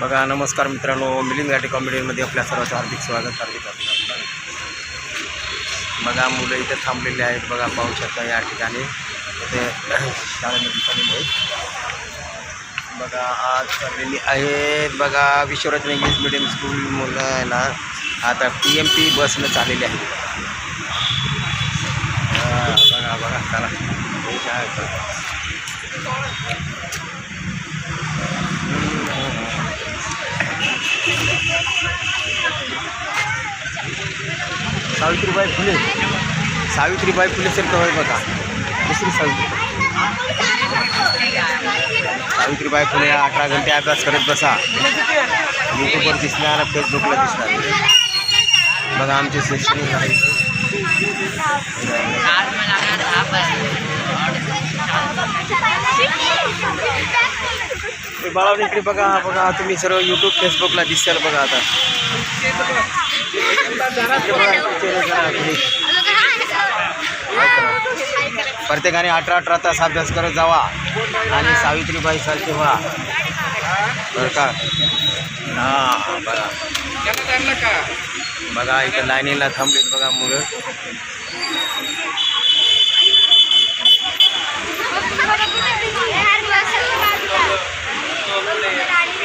बघा नमस्कार मित्रांनो. मिलिंद घाटे कॉमेडीमध्ये आपल्या सर्वांचं हार्दिक स्वागत हार्दिक अभिनंदन. बघा मुलं इथे थांबलेले आहेत. बघा पाहू शकता या ठिकाणी. इथे शाळेमध्ये आहेत बघा आज चाललेली आहेत. बघा विश्वरत्न इंग्लिश मिडियम स्कूल मुलं आहे ना आता पी एम पी बसनं चाललेली आहे. बघा बघा चला. सावित्रीबाई फुले. सावित्रीबाई फुले सर कवय बघा. दुसरी सावित्री. सावित्रीबाई फुले अठरा घंटे अभ्यास करत बसा. यूट्यूबवर दिसणार फेसबुकला दिसणार. बघा आमचे शैक्षणिक आहे. ते बाळावणी इकडे बघा बघा तुम्ही सर्व यूट्यूब फेसबुकला दिसाल बघा आता. बघा, प्रत्येकाने अठरा अठरा तास अभ्यास करत जावा आणि सावित्रीबाई सारखे व्हा बरं का? हां बघा. बघा इथं लाईनीला थांबलेत बघा मुलं.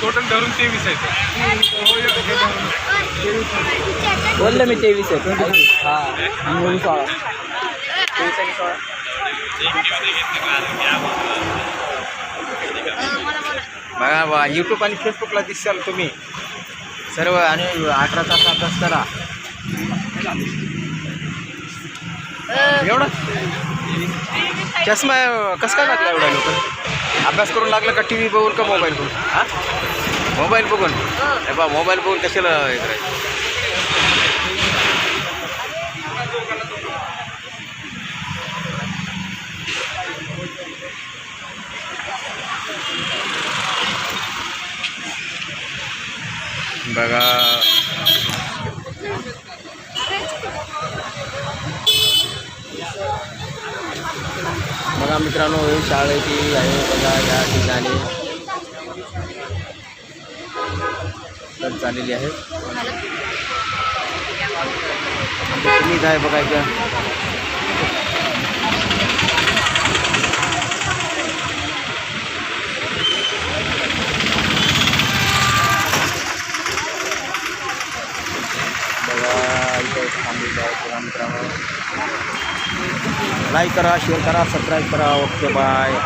Total धरून तेवीस आहे बोललं मी तेवीस आहे ट्वेंटी हां मुली सोळा तेवीस आणि सोळा. बघा बा यूट्यूब आणि फेसबुकला दिसाल तुम्ही. सर्व आणि अठरा तास अभ्यास करा. एवढं? चष्मा कसं काय लागला एवढा लोक अभ्यास करून लागला का टी व्ही बघून का मोबाईल बघून? हां? मोबाईल बघून? हे बा मोबाईल बघून कशाला हे करायचं? बघा. बघा मित्रांनो ही शाळेची आहे बघा या ठिकाणी तर चाललेली आहे तुम्ही काय बघायचं बघा इथे थांबलेलं आहे बघा मित्रांनो लाईक करा शेअर करा सबस्क्राईब करा ओके बाय